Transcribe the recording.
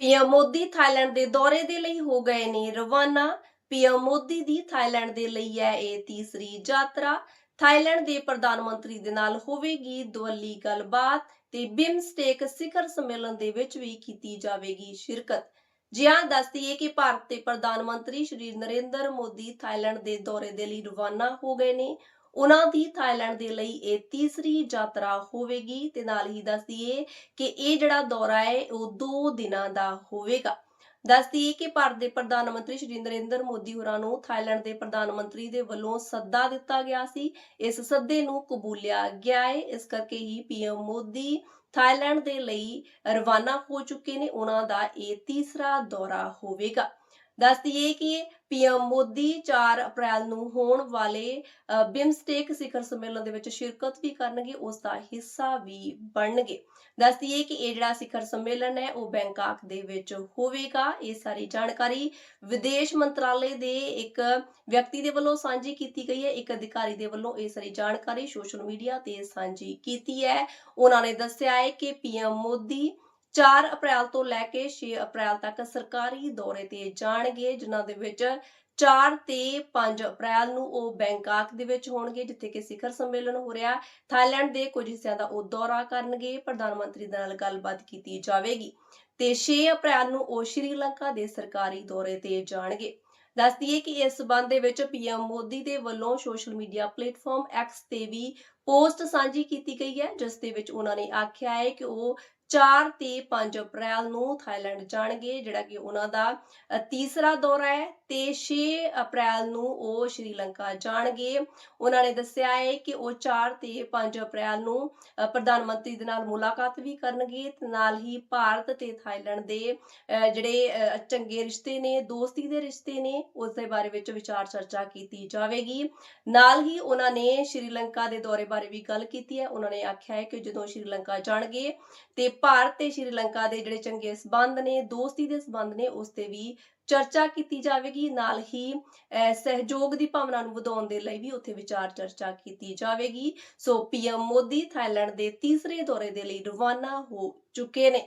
PM Modi Thailand ਦੇ ਦੌਰੇ ਦੇ ਲਈ ਹੋ ਗਏ ਨੇ ਰਵਾਨਾ। ਪੀਐਮ ਮੋਦੀ ਦੀ ਥਾਈਲੈਂਡ ਦੇ ਲਈ ਹੈ ਇਹ ਤੀਸਰੀ ਯਾਤਰਾ। ਥਾਈਲੈਂਡ ਦੇ ਪ੍ਰਧਾਨ ਮੰਤਰੀ ਦੇ ਨਾਲ ਹੋਵੇਗੀ ਦੁਵੱਲੀ ਗੱਲਬਾਤ ਤੇ ਬਿਮਸਟੇਕ ਸਿਖਰ ਸੰਮੇਲਨ ਦੇ ਵਿੱਚ ਵੀ ਕੀਤੀ ਜਾਵੇਗੀ ਸ਼ਿਰਕਤ। ਜਿਹਾ ਹਾਂ ਦੱਸਦੀ ਹੈ ਕਿ ਭਾਰਤ ਦੇ ਪ੍ਰਧਾਨ ਮੰਤਰੀ ਸ਼੍ਰੀ ਨਰਿੰਦਰ ਮੋਦੀ ਥਾਈਲੈਂਡ ਦੇ ਦੌਰੇ ਦੇ ਲਈ ਰਵਾਨਾ ਹੋ ਗਏ ਨੇ। ਉਹਨਾਂ ਦੀ ਥਾਈਲੈਂਡ ਦੇ ਲਈ ਇਹ ਤੀਸਰੀ ਯਾਤਰਾ ਹੋਵੇਗੀ ਤੇ ਨਾਲ ਹੀ ਦੱਸਦੀਏ ਕਿ ਇਹ ਜਿਹੜਾ ਦੌਰਾ ਹੈ, ਉਹ 2 ਦਿਨਾਂ ਦਾ ਹੋਵੇਗਾ। ਦੱਸਦੀ ਹੈ ਕਿ ਭਾਰਤ ਦੇ ਪ੍ਰਧਾਨ ਮੰਤਰੀ ਸ਼੍ਰੀ ਨਰਿੰਦਰ ਮੋਦੀ ਹੋਰਾਂ ਨੂੰ ਥਾਈਲੈਂਡ ਦੇ ਪ੍ਰਧਾਨ ਮੰਤਰੀ ਦੇ ਵੱਲੋਂ ਸੱਦਾ ਦਿੱਤਾ ਗਿਆ ਸੀ। ਇਸ ਸੱਦੇ ਨੂੰ ਕਬੂਲਿਆ ਗਿਆ ਹੈ। ਇਸ ਕਰਕੇ ਹੀ ਪੀਐਮ ਮੋਦੀ ਥਾਈਲੈਂਡ ਦੇ ਲਈ ਰਵਾਨਾ ਹੋ ਚੁੱਕੇ ਨੇ। ਉਹਨਾਂ ਦਾ ਇਹ ਤੀਸਰਾ ਦੌਰਾ ਹੋਵੇਗਾ। ਦੱਸਦੀ ਹੈ ਕਿ ਪੀਐਮ ਮੋਦੀ 4 ਅਪ੍ਰੈਲ ਨੂੰ ਹੋਣ ਵਾਲੇ ਬਿਮਸਟੇਕ ਸਿਖਰ ਸੰਮੇਲਨ ਦੇ ਵਿੱਚ ਸ਼ਿਰਕਤ ਵੀ ਕਰਨਗੇ, ਉਸ ਦਾ ਹਿੱਸਾ ਵੀ ਬਣਨਗੇ। ਦੱਸਦੀ ਹੈ ਕਿ ਇਹ ਜਿਹੜਾ ਸਿਖਰ ਸੰਮੇਲਨ ਹੈ, ਉਹ ਬੈਂਕਾਕ ਦੇ ਵਿੱਚ ਹੋਵੇਗਾ। ਇਹ ਸਾਰੀ ਜਾਣਕਾਰੀ ਵਿਦੇਸ਼ ਮੰਤਰਾਲੇ ਦੇ ਇੱਕ ਵਿਅਕਤੀ ਦੇ ਵੱਲੋਂ ਸਾਂਝੀ ਕੀਤੀ ਗਈ ਹੈ। ਇੱਕ ਅਧਿਕਾਰੀ ਦੇ ਵੱਲੋਂ ਇਹ ਸਾਰੀ ਜਾਣਕਾਰੀ ਸੋਸ਼ਲ ਮੀਡੀਆ ਤੇ ਸਾਂਝੀ ਕੀਤੀ ਹੈ। ਉਹਨਾਂ ਨੇ ਦੱਸਿਆ ਹੈ ਕਿ ਪੀਐਮ ਮੋਦੀ 4 ਅਪ੍ਰੈਲ ਤੋਂ ਲੈ ਕੇ 6 ਅਪ੍ਰੈਲ ਤੱਕ ਸਰਕਾਰੀ ਦੌਰੇ ਤੇ ਜਾਣਗੇ, ਜਿਨ੍ਹਾਂ ਦੇ ਵਿੱਚ 4 ਤੇ 5 ਅਪ੍ਰੈਲ ਨੂੰ ਉਹ ਬੈਂਕਾਕ ਦੇ ਵਿੱਚ ਹੋਣਗੇ, ਜਿੱਥੇ ਕਿ ਸਿਖਰ ਸੰਮੇਲਨ ਹੋ ਰਿਹਾ ਥਾਈਲੈਂਡ ਦੇ ਕੁਝ ਹਿੱਸਿਆਂ ਦਾ ਉਹ ਦੌਰਾ ਕਰਨਗੇ, ਪ੍ਰਧਾਨ ਮੰਤਰੀ ਦੇ ਨਾਲ ਗੱਲਬਾਤ ਕੀਤੀ ਜਾਵੇਗੀ। ਤੇ 6 ਅਪ੍ਰੈਲ ਨੂੰ ਉਹ ਸ਼੍ਰੀਲੰਕਾ ਦੇ ਸਰਕਾਰੀ ਦੌਰੇ ਤੇ ਜਾਣਗੇ। ਦੱਸਦੀ ਹੈ ਕਿ ਇਸ ਸਬੰਧ ਦੇ ਵਿੱਚ ਪੀਐਮ ਮੋਦੀ ਦੇ ਵੱਲੋਂ ਸੋਸ਼ਲ ਮੀਡੀਆ ਪਲੇਟਫਾਰਮ ਐਕਸ ਤੇ ਵੀ ਪੋਸਟ ਸਾਂਝੀ ਕੀਤੀ ਗਈ ਹੈ, ਜਿਸ ਦੇ ਵਿੱਚ ਉਹਨਾਂ ਨੇ ਆਖਿਆ ਹੈ ਕਿ ਉਹ 4 ਤੇ 5 ਅਪ੍ਰੈਲ ਨੂੰ ਥਾਈਲੈਂਡ ਜਾਣਗੇ ਜਿਹੜਾ ਕਿ ਉਹਨਾਂ ਦਾ ਤੀਸਰਾ ਦੌਰਾ ਹੈ ਤੇ 6 ਅਪ੍ਰੈਲ ਨੂੰ ਉਹ ਸ਼੍ਰੀਲੰਕਾ ਜਾਣਗੇ। ਉਹਨਾਂ ਨੇ ਦੱਸਿਆ ਹੈ ਕਿ ਉਹ 4 ਤੇ 5 ਅਪ੍ਰੈਲ ਨੂੰ ਪ੍ਰਧਾਨ ਮੰਤਰੀ ਦੇ ਨਾਲ ਮੁਲਾਕਾਤ ਵੀ ਕਰਨਗੇ ਤੇ ਨਾਲ ਹੀ ਭਾਰਤ ਤੇ ਥਾਈਲੈਂਡ ਦੇ ਅ, ਜਿਹੜੇ ਚੰਗੇ ਰਿਸ਼ਤੇ ਨੇ ਦੋਸਤੀ ਦੇ ਰਿਸ਼ਤੇ ਨੇ ਉਸ ਦੇ ਬਾਰੇ ਵਿੱਚ ਵਿਚਾਰ ਚਰਚਾ ਕੀਤੀ ਜਾਵੇਗੀ। ਨਾਲ ਹੀ ਉਹਨਾਂ ਨੇ ਸ਼੍ਰੀਲੰਕਾ ਦੇ ਦੌਰੇ ਬਾਰੇ ਵੀ ਗੱਲ ਕੀਤੀ ਹੈ। ਉਹਨਾਂ ਨੇ ਆਖਿਆ ਹੈ ਕਿ ਜਦੋਂ ਸ਼੍ਰੀਲੰਕਾ ਜਾਣਗੇ ਤੇ ਭਾਰਤ ਤੇ ਸ਼੍ਰੀਲੰਕਾ ਦੇ ਜਿਹੜੇ ਚੰਗੇ ਸਬੰਧ ਨੇ ਦੋਸਤੀ ਦੇ ਸਬੰਧ ਨੇ ਉਸ ਤੇ ਵੀ ਚਰਚਾ ਕੀਤੀ ਜਾਵੇਗੀ। ਨਾਲ ਹੀ ਅਹ, ਸਹਿਯੋਗ ਦੀ ਭਾਵਨਾ ਨੂੰ ਵਧਾਉਣ ਦੇ ਲਈ ਵੀ ਉੱਥੇ ਵਿਚਾਰ ਚਰਚਾ ਕੀਤੀ ਜਾਵੇਗੀ। ਸੋ ਪੀਐਮ ਮੋਦੀ ਥਾਈਲੈਂਡ ਦੇ ਤੀਸਰੇ ਦੌਰੇ ਦੇ ਲਈ ਰਵਾਨਾ ਹੋ ਚੁੱਕੇ ਨੇ।